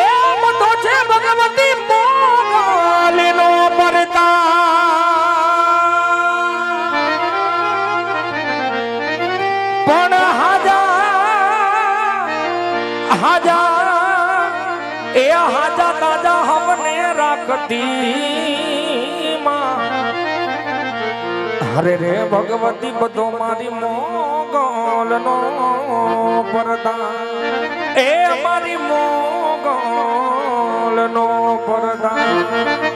એ બધો છે ભગવતી મોગલનો પરતા. પણ હાજા હાજા, એ હાજા તાજા હમને રાખતી માં. હરે રે ભગવતી બધો મારી મોગલ નો પરદા. એ મારી મોગલ નો પરદા.